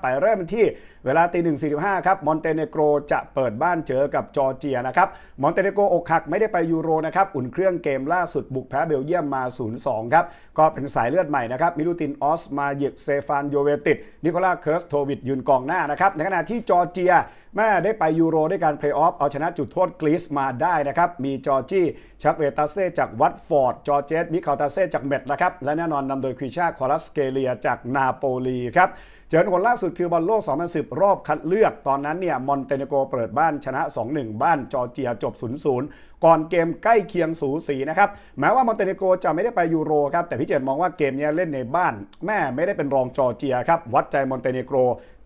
ไปเริ่มที่เวลาตีหนึ่งสี่ห้าครับมอนเตเนโกรจะเปิดบ้านเจอกับจอร์เจียนะครับมอนเตเนโกรอกหักไม่ได้ไปยูโรนะครับอุ่นเครื่องเกมล่าสุดบุกแพ้เบลเยียมมา 0-2 ครับก็เป็นสายเลือดใหม่นะครับมิลูตินออสมาหยิบเซฟานโยเวติดนิโคลาเคิร์สโทวิดยืนกองหน้านะครับในขณะที่จอร์เจีย แม่ได้ไปยูโรด้วยการเพลย์ออฟเอาชนะจุดโทษกรีซมาได้นะครับ มีจอร์จี้ชักเวตาเซ่จากวัตฟอร์ด จอร์เจสมิคาตาเซ่จากเมดนะครับ และแน่นอนนำโดยควิชาคอรัสเกเลียจากนาโปลีครับเจอผลล่าสุดคือบอลโลก 2010 รอบคัดเลือก ตอนนั้นเนี่ยมอนเตเนโกรเปิดบ้านชนะ 2-1 บ้านจอร์เจียจบ 0-0 ก่อนเกมใกล้เคียงสูสีนะครับ แม้ว่ามอนเตเนโกรจะไม่ได้ไปยูโรครับ แต่พี่เจนมองว่าเกมนี้เล่นในบ้าน แม่ไม่ได้เป็นรองจอร์เจียครับ วัดใจมอนเตเนโกร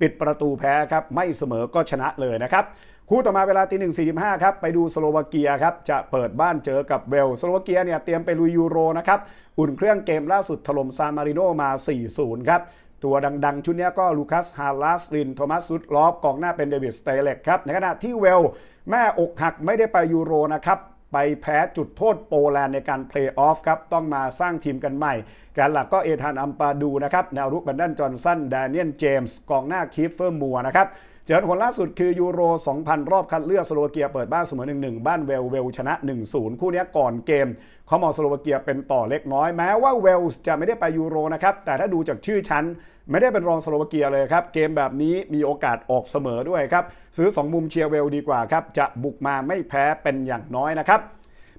ปิดประตูแพ้ครับ ไม่เสมอก็ชนะเลยนะครับคู่ต่อมาเวลาตีหนึ่งสี่สิบห้าครับไปดูสโลวาเกียครับจะเปิดบ้านเจอกับเวลสโลวาเกียเนี่ยเตรียมไปลุยยูโรนะครับอุ่นเครื่องเกมล่าสุดถล่มซานมาริโนมา 4-0 ครับตัวดังๆ ชุดนี้ก็ลูคัสฮาลาสลินโทมัสซุดลอฟกองหน้าเป็นเดวิดสเตเล็กครับในขณะที่เวล แม่อกหักไม่ได้ไปยูโรนะครับไปแพ้จุดโทษโปแลนด์ในการเพลย์ออฟครับ ต้องมาสร้างทีมกันใหม่ แกนหลักก็เอธานอัมปาดูนะครับแนวรุกแบนดันจอห์นสันแดเนียลเจมส์กองหน้าคีฟเฟอร์มัวนะครับ เจอผลล่าสุดคือยูโร 2000 รอบคัดเลือกสโลวาเกียเปิดบ้านเสมอ 1-1 บ้านเวลเวลชนะ 1-0 คู่นี้ก่อนเกมเขามองสโลวาเกียเป็นต่อเล็กน้อย แม้ว่าเวลส์จะไม่ได้ไปยูโรนะครับ แต่ถ้าดูจากชื่อชั้นไม่ได้เป็นรองสโลวาเกียเลยครับ เกมแบบนี้มีโอกาสออกเสมอด้วยครับ ซื้อ 2 มุมเชียร์เวลดีกว่าครับ จะบุกมาไม่แพ้เป็นอย่างน้อยนะครับ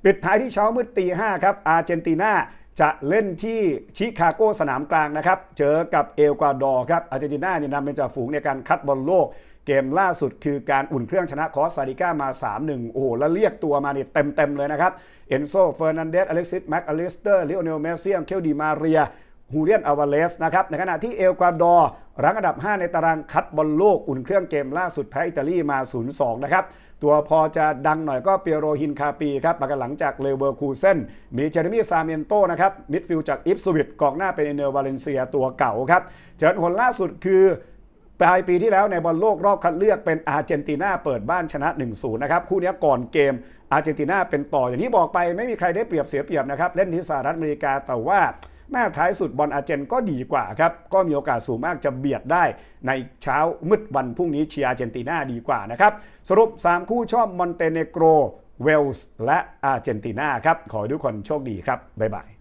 ปิดท้ายที่เช้ามืดตีห้าครับอาร์เจนตินา จะเล่นที่ชิคาโกสนามกลางนะครับ เจอกับเอลกวาดอร์ครับ อาร์เจนตินาเนี่ยนำเป็นจ่าฝูงในการคัดบอลโลก เกมล่าสุดคือการอุ่นเครื่องชนะคอสซาดิก้ามา 3-1 โอ้โห แล้วเรียกตัวมาเนี่ยเต็ม ๆ เลยนะครับ เอนโซ เฟอร์นันเดส อเล็กซิส แม็กอลิสเตอร์ลิโอเนลเมเซียม เคลดีมาเรีย ฮูเลียนอาวาเลสนะครับในขณะที่เอลกวาดอร์รั้งอันดับ 5 ในตารางคัดบอลโลกอุ่นเครื่องเกมล่าสุดแพ้อิตาลีมา 0-2 นะครับ ตัวพอจะดังหน่อยก็เปียโรฮินคาปีครับมากันหลังจากเลเวอร์คูเซนมีเจอร์มี่ซาเมนโตนะครับมิดฟิลด์จากอิฟสวิตกองหน้าเป็นเอเนลวาเลนเซียตัวเก่าครับเจอผลล่าสุดคือปลายปีที่แล้วในบอลโลกรอบคัดเลือกเป็นอาร์เจนตินาเปิดบ้านชนะ 1-0 นะครับ คู่นี้ก่อนเกมอาร์เจนตินาเป็นต่ออย่างที่บอกไปไม่มีใครได้เปรียบเสียเปรียบนะครับเล่นที่สหรัฐอเมริกาแต่ว่า แม้ท้ายสุดบอลอาเจนก็ดีกว่าครับ ก็มีโอกาสสูงมากจะเบียดได้ในเช้ามืดวันพรุ่งนี้เชียร์อาร์เจนตินาดีกว่านะครับ สรุป 3 คู่ชอบมอนเตเนโกร เวลส์และอาร์เจนตินาครับ ขอให้ทุกคนโชคดีครับ บ๊ายบาย